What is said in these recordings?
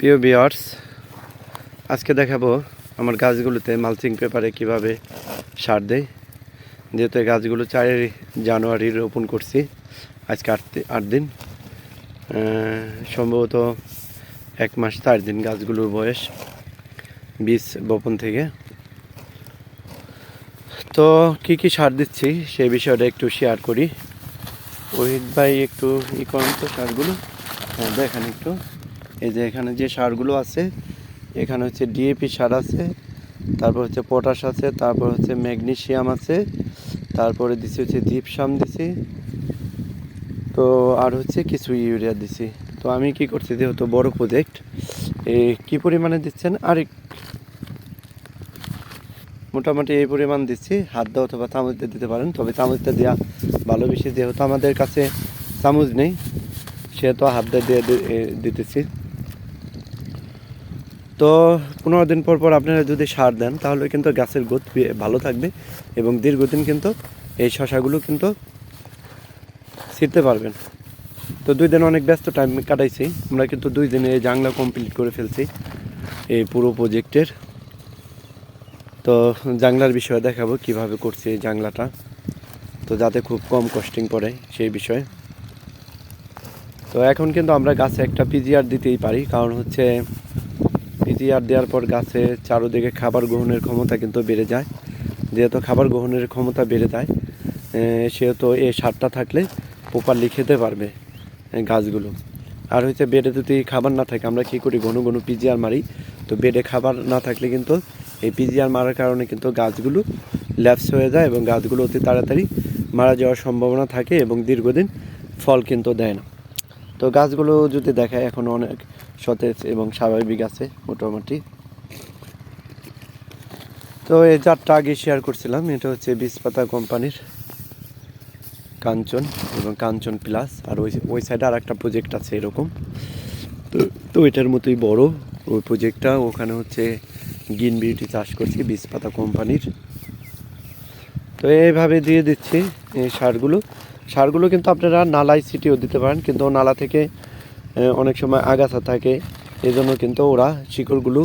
প্রিয় বিয়ার্স আজকে দেখাবো আমার গাছগুলোতে মালচিং পেপারে কীভাবে সার দেয়। যেহেতু গাছগুলো চার জানুয়ারি রোপণ করছি, আজকে আট আট দিন। সম্ভবত এক মাস চার দিন গাছগুলোর বয়স, বীজ বপন থেকে। তো কি কি সার দিচ্ছি সেই বিষয়টা একটু শেয়ার করি। ওহিত ভাই একটু ই করেন তো সারগুলো। হ্যাঁ দেখেন একটু। এই যে এখানে যে সারগুলো আছে, এখানে হচ্ছে ডিএপি সার আছে, তারপর হচ্ছে পটাশ আছে, তারপর হচ্ছে ম্যাগনেশিয়াম আছে, তারপরে দিছি হচ্ছে জিপসাম দিছি, তো আর হচ্ছে কিছু ইউরিয়া দিছি। তো আমি কি করছি যেহেতু বড় প্রজেক্ট কি পরিমাণে দিচ্ছেন? আর মোটামুটি এই পরিমাণ দিচ্ছি, হাত দেওয়া অথবা চামচ দিয়ে দিতে পারেন, তবে চামচটা দেওয়া ভালো বেশি, যেহেতু আমাদের কাছে চামচ নেই, সেহেতু হাত দিয়ে দিতেছি। তো পনেরো দিন পর পর আপনারা যদি সার দেন, তাহলে কিন্তু গাছের গ্রোথ ভালো থাকবে এবং দীর্ঘদিন কিন্তু এই শশাগুলো কিন্তু ছিঁড়তে পারবেন। তো দুই দিন অনেক ব্যস্ত টাইম কাটাইছি। আমরা কিন্তু দুই দিনে এই জাংলা কমপ্লিট করে ফেলছি এই পুরো প্রজেক্টের তো জাংলার বিষয়ে দেখাবো কীভাবে করছি এই জাংলাটা। তো যাতে খুব কম কস্টিং পড়ে সেই বিষয়ে। তো এখন কিন্তু আমরা গাছে একটা পিজিআর দিতেই পারি, কারণ হচ্ছে পিজিআর দেওয়ার পর গাছে চারোদিকে খাবার গ্রহণের ক্ষমতা কিন্তু বেড়ে যায়। যেহেতু খাবার গ্রহণের ক্ষমতা বেড়ে যায় সেহেতু এই সারটা থাকলে প্রপারলি খেতে পারবে গাছগুলো। আর হচ্ছে বেডে যদি খাবার না থাকে, আমরা কী করি? ঘন ঘন পিজিআর মারি। তো বেডে খাবার না থাকলে কিন্তু এই পিজিআর মারার কারণে কিন্তু গাছগুলো ল্যাপস হয়ে যায় এবং গাছগুলো অতি তাড়াতাড়ি মারা যাওয়ার সম্ভাবনা থাকে এবং দীর্ঘদিন ফল কিন্তু দেয় না। তো গাছগুলো যদি দেখায়, এখন অনেক সতেজ এবং স্বাভাবিক আছে মোটামুটি। তো এই চারটা আগে শেয়ার করছিলাম, এটা হচ্ছে বীজপাতা কোম্পানির কাঞ্চন এবং কাঞ্চন প্লাস আর ওই ওই সাইডে আর একটা প্রজেক্ট আছে এরকম। তো তো এটার মতোই বড় ওই প্রজেক্টটা ওখানে হচ্ছে গ্রিন বিউটি চাষ করছি বীজপাতা কোম্পানির। তো এইভাবে দিয়ে দিচ্ছি এই সারগুলো। সারগুলো কিন্তু আপনারা নালায় ছিটিয়েও দিতে পারেন, কিন্তু নালা থেকে অনেক সময় আগাছা থাকে এই জন্য কিন্তু ওরা শিকড়গুলো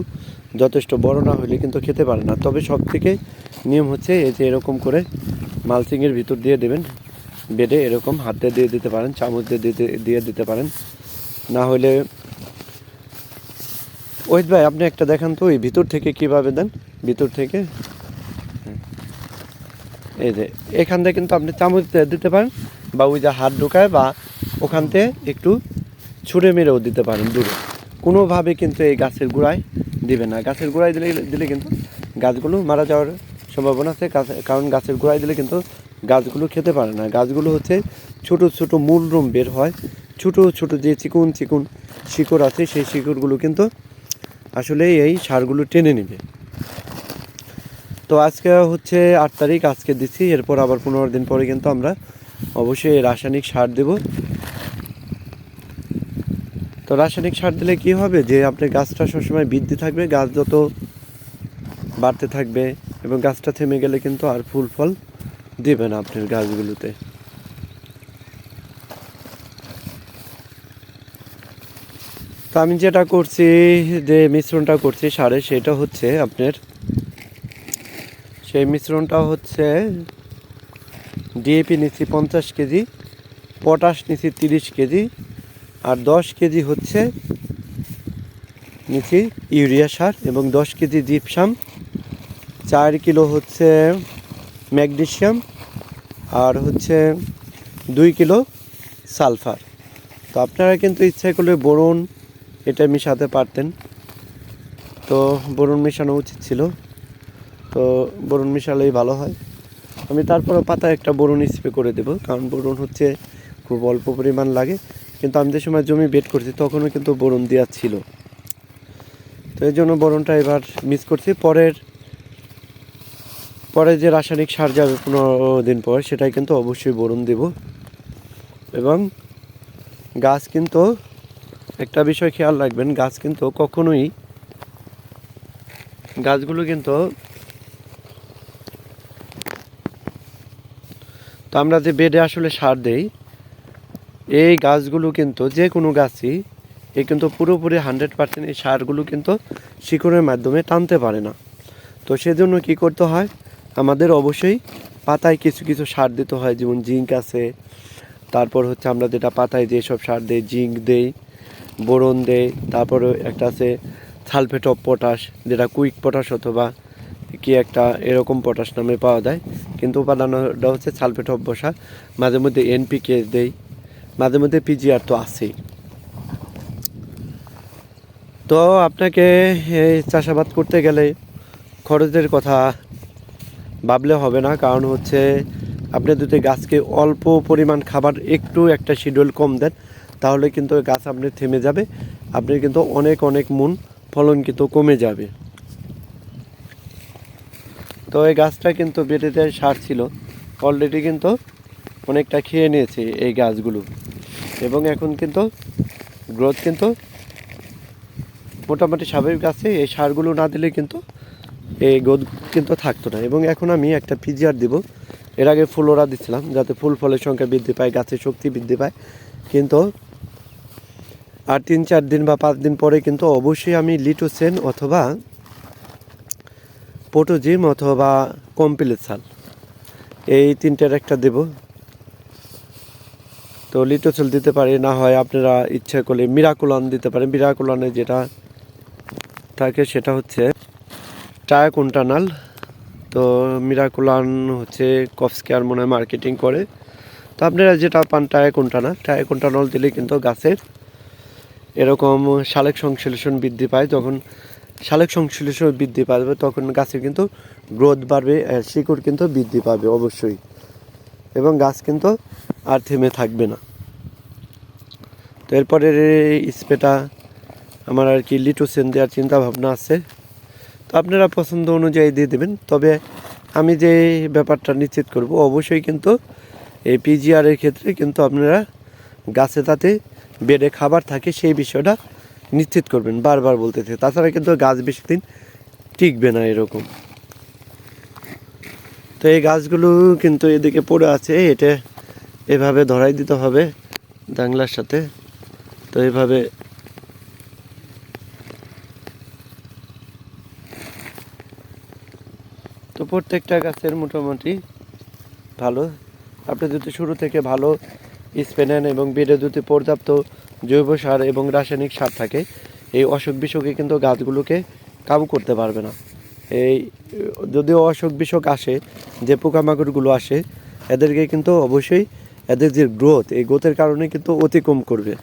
যথেষ্ট বড় না হলে কিন্তু খেতে পারে না। তবে সব থেকে নিয়ম হচ্ছে এই যে এরকম করে মালচিংয়ের ভিতর দিয়ে দেবেন বেডে এরকম হাতে দিয়ে দিতে পারেন, চামচ দিয়ে দিতে দিয়ে দিতে পারেন। না হলে, ওহিত ভাই, আপনি একটা দেখান তো ওই ভিতর থেকে কীভাবে দেন? ভিতর থেকে হ্যাঁ। এই যে, এখান থেকে কিন্তু আপনি চামচ দিতে পারেন বা ওই যে হাত ঢোকায় বা ওখান থেকে একটু ছুঁড়ে মেরেও দিতে পারেন দূরে। কোনোভাবে কিন্তু এই গাছের গোড়ায় দিবে না। গাছের গোড়ায় দিলে দিলে কিন্তু গাছগুলো মারা যাওয়ার সম্ভাবনা আছে। কারণ গাছের গোড়ায় দিলে কিন্তু গাছগুলো খেতে পারে না। গাছগুলো হচ্ছে ছোট ছোট মূল রুম বের হয়। ছোট ছোট যে চিকুন চিকুন শিকড় আছে, সেই শিকড়গুলো কিন্তু আসলে এই সারগুলো টেনে নেবে। তো আজকে হচ্ছে আট তারিখ, আজকে দিচ্ছি। এরপর আবার পনেরো দিন পরে কিন্তু আমরা অবশ্যই রাসায়নিক সার দেব। তো রাসায়নিক সার দিলে কি হবে? যে আপনার গাছটা সবসময় বৃদ্ধি থাকবে, গাছ যত বাড়তে থাকবে এবং গাছটা থেমে গেলে কিন্তু আর ফুল ফল দেবে না আপনার গাছগুলোতে। তো আমি যেটা করছি, যে মিশ্রণটা করছি সারে, সেটা হচ্ছে আপনার, সেই মিশ্রণটা হচ্ছে ডিএপি নিচ্ছি পঞ্চাশ কেজি, পটাশ নিচ্ছি তিরিশ কেজি, আর দশ কেজি হচ্ছে নিচ্ছি ইউরিয়া সার এবং দশ কেজি জিপসাম, চার কিলো হচ্ছে ম্যাগনেশিয়াম আর হচ্ছে দুই কিলো সালফার। তো আপনারা কিন্তু ইচ্ছা করলে বোরন এটা মিশাতে পারতেন। তো বোরন মেশানো উচিত ছিল। তো বোরন মিশালেই ভালো হয়। আমি তারপরে পাতায় একটা বোরন স্প্রে করে দেব, কারণ বোরন হচ্ছে খুব অল্প পরিমাণ লাগে। কিন্তু আমি যে সময় জমি বেড করছি, তখনও কিন্তু বোরন দেওয়া ছিল। তো এই জন্য বোরনটা এবার মিস করছি। পরের পরে যে রাসায়নিক সার যাবে পনেরো দিন পর, সেটাই কিন্তু অবশ্যই বোরন দেব। এবং গাছ কিন্তু, একটা বিষয় খেয়াল রাখবেন, গাছ কিন্তু কখনোই, গাছগুলো কিন্তু তো আমরা যে বেডে আসলে সার দেই, এই গাছগুলো কিন্তু যে কোনো গাছই, এ কিন্তু পুরোপুরি হান্ড্রেড পার্সেন্ট এই সারগুলো কিন্তু শিকড়ের মাধ্যমে টানতে পারে না। তো সেজন্য কি করতে হয়, আমাদের অবশ্যই পাতায় কিছু কিছু সার দিতে হয়, যেমন জিঙ্ক আছে, তারপর হচ্ছে আমরা যেটা পাতায় যেসব সার দেই, জিঙ্ক দেই, বোরন দেই, তারপরে একটা আছে সালফেট অফ পটাশ, যেটা কুইক পটাশ অথবা কি একটা এরকম পটাশ নামে পাওয়া যায়। কিন্তু উপাদানটা হচ্ছে সালফেট অফ বসা মাঝে মধ্যে এনপিকে দেই, মাঝে মধ্যে পিজিআর তো আছেই। তো আপনাকে এই চাষাবাদ করতে গেলে খরচের কথা ভাবলে হবে না, কারণ হচ্ছে আপনি যদি গাছকে অল্প পরিমাণ খাবার একটু একটা শিডিউল কম দেন, তাহলে কিন্তু গাছ আপনি থেমে যাবে। আপনি কিন্তু অনেক অনেক মন ফলন কিন্তু কমে যাবে। তো এই গাছটা কিন্তু বেটে বেটেতে সার ছিল। অলরেডি কিন্তু অনেকটা খেয়ে নিয়েছে এই গাছগুলো। এবং এখন কিন্তু গ্রোথ কিন্তু মোটামুটি স্বাভাবিক গাছে এই সারগুলো না দিলে কিন্তু এই গোদ কিন্তু থাকতো না। এবং এখন আমি একটা পিজিআর দিব। এর আগে ফুলোরা দিচ্ছিলাম যাতে ফুল ফলের সংখ্যা বৃদ্ধি পায়, গাছের শক্তি বৃদ্ধি পায়। কিন্তু আর তিন চার দিন বা পাঁচ দিন পরে কিন্তু অবশ্যই আমি লিটোসেন অথবা পোটোজিম অথবা কম্পিলেট সাল এই তিনটার একটা দেব। তো লিটোসেল দিতে পারি, না হয় আপনারা ইচ্ছা করলে মিরাকুলান দিতে পারেন। মিরাকুলানে যেটা থাকে সেটা হচ্ছে টায়াকুন্টানাল তো মিরাকুলান হচ্ছে কফস্কেয়ার মনে হয় মার্কেটিং করে। তো আপনারা যেটা পান টায়াকুন্টানা টায়াকুন্টানল দিলে কিন্তু গাছের এরকম শালেক সংশ্লেষণ বৃদ্ধি পায়। যখন শালেক সংশ্লেষণ বৃদ্ধি পাবে, তখন গাছের কিন্তু গ্রোথ বাড়বে শিকড় কিন্তু বৃদ্ধি পাবে অবশ্যই। এবং গাছ কিন্তু আর থেমে থাকবে না। তো এরপরের স্প্রেটা, আমার আর কি লিটোসেন দেওয়ার চিন্তা ভাবনা আছে। তো আপনারা পছন্দ অনুযায়ী দিয়ে দেবেন, তবে আমি যে ব্যাপারটা নিশ্চিত করব, অবশ্যই কিন্তু এই পিজিআরের ক্ষেত্রে কিন্তু আপনারা গাছে তাতে বেডে খাবার থাকে, সেই বিষয়টা নিশ্চিত করবেন, বারবার বলতে থাকে তাছাড়া কিন্তু গাছ বেশি দিন টিকবে না এরকম। তো এই গাছগুলো কিন্তু এদিকে পড়ে আছে, এটা এভাবে ধরাই দিতে হবে জাংলার সাথে। তো এভাবে তো প্রত্যেকটা গাছের মোটামুটি ভালো। আপনি যদি শুরু থেকে ভালো স্প্রে নেন এবং বেডে যদি পর্যাপ্ত জৈব সার এবং রাসায়নিক সার থাকে, এই অসুখ বিসুখে কিন্তু গাছগুলোকে কাবু করতে পারবে না। এই, যদিও অসুখ বিসুখ আসে, যে পোকামাকড়গুলো আসে, এদেরকে কিন্তু অবশ্যই এদের যে গ্রোথ, এই গ্রোথের কারণে কিন্তু অতিক্রম করবে।